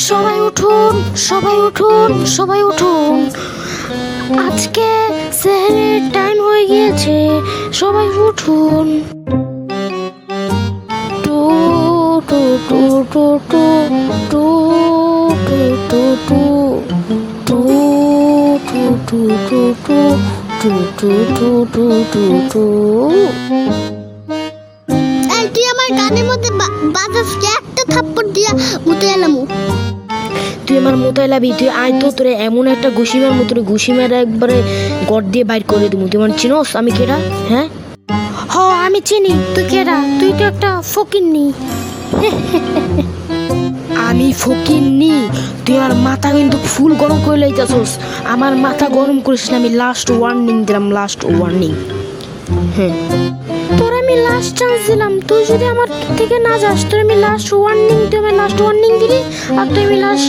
সবাই উঠুন সবাই উঠুন সবাই উঠুন আজকে সেহরের টাইম হয়ে গিয়েছে সবাই উঠুন টু টু টু টু টু টু টু টু টু টু টু টু টু টু টু টু টু টু টু থাপ্পড় দিয়া মুতে এলাম। তুই আমার মতো এলাবি তুই আয় তো তোরে এমন একটা ঘুষিমার মতো ঘুষিমার একবারে গড় দিয়ে বাইর করে দেবো। তুই আমার চিনোস? আমি কেডা? হ্যাঁ? হ আমি চিনি। তুই কেডা? তুই তো একটা ফকিন্নি। আমি ফকিন্নি। তুই আমার মাথা কিন্তু ফুল গরম করে লাইতাছস। আমার মাথা গরম করিস না আমি লাস্ট ওয়ার্নিং দিলাম লাস্ট ওয়ার্নিং হ্যাঁ। লাস্ট চান্স দিলাম। তুই যদি আমার থেকে না যাস তোর আমি লাস্ট ওয়ার্নিং তুই আমার লাস্ট ওয়ার্নিং দিলি আর তুই আমি লাস্ট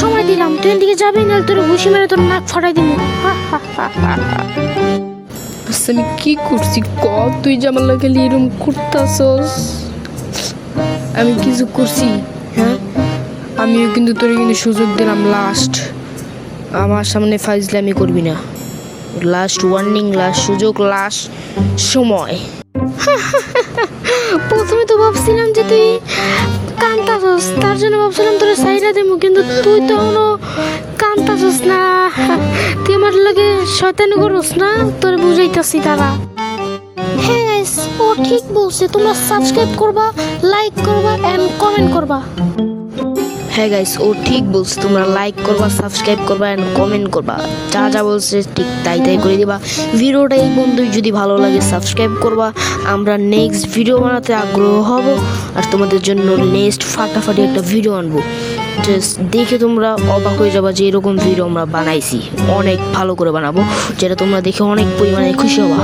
সময় দিলাম। তুই এদিকে যাবি না তোর ঘুষি মেরে তোর নাক ফাটাই দিব। আচ্ছা, আমি কি করছি? ক তুই যে আমার লাগে এরম করতাছস। আমি কিছু করছি? হ্যাঁ? আমিও কিন্তু তোর কিন্তু সুযোগ দিলাম লাস্ট আমার সামনে ফাইজলামি করবি না। লাস্ট ওয়ার্নিং লাস্ট সুযোগ লাস্ট সময়। প্রথমে তো ভাবছিলাম যে তুই কান্তাছস তার জন্য ভাবছিলাম তোর সাইরা দেবো কিন্তু তুই তো কোনো কান্তাছস না। তুই আমার লাগে শয়তানি করস না, তোর বুঝাইতেছি তারা হ্যাঁ ও ঠিক বলছে, তোমরা সাবস্ক্রাইব করবা লাইক করবা এন্ড কমেন্ট করবা। হ্যাঁ গাইস ও ঠিক বলছে, তোমরা লাইক করবা সাবস্ক্রাইব করবা এন্ড কমেন্ট করবা। যা যা বলছে ঠিক তাই তাই করে দিবা। ভিডিওটা এই বন্ধুই যদি ভালো লাগে সাবস্ক্রাইব করবা। আমরা নেক্সট ভিডিও বানাতে আগ্রহ হব আর তোমাদের জন্য নেক্সট ফাটাফাটি একটা ভিডিও আনব। জাস্ট দেখে তোমরা অবাক হয়ে যাবা যে এরকম ভিডিও আমরা বানাইছি। অনেক ভালো করে বানাবো, যেটা তোমরা দেখে অনেক পরিমাণে খুশি হবা।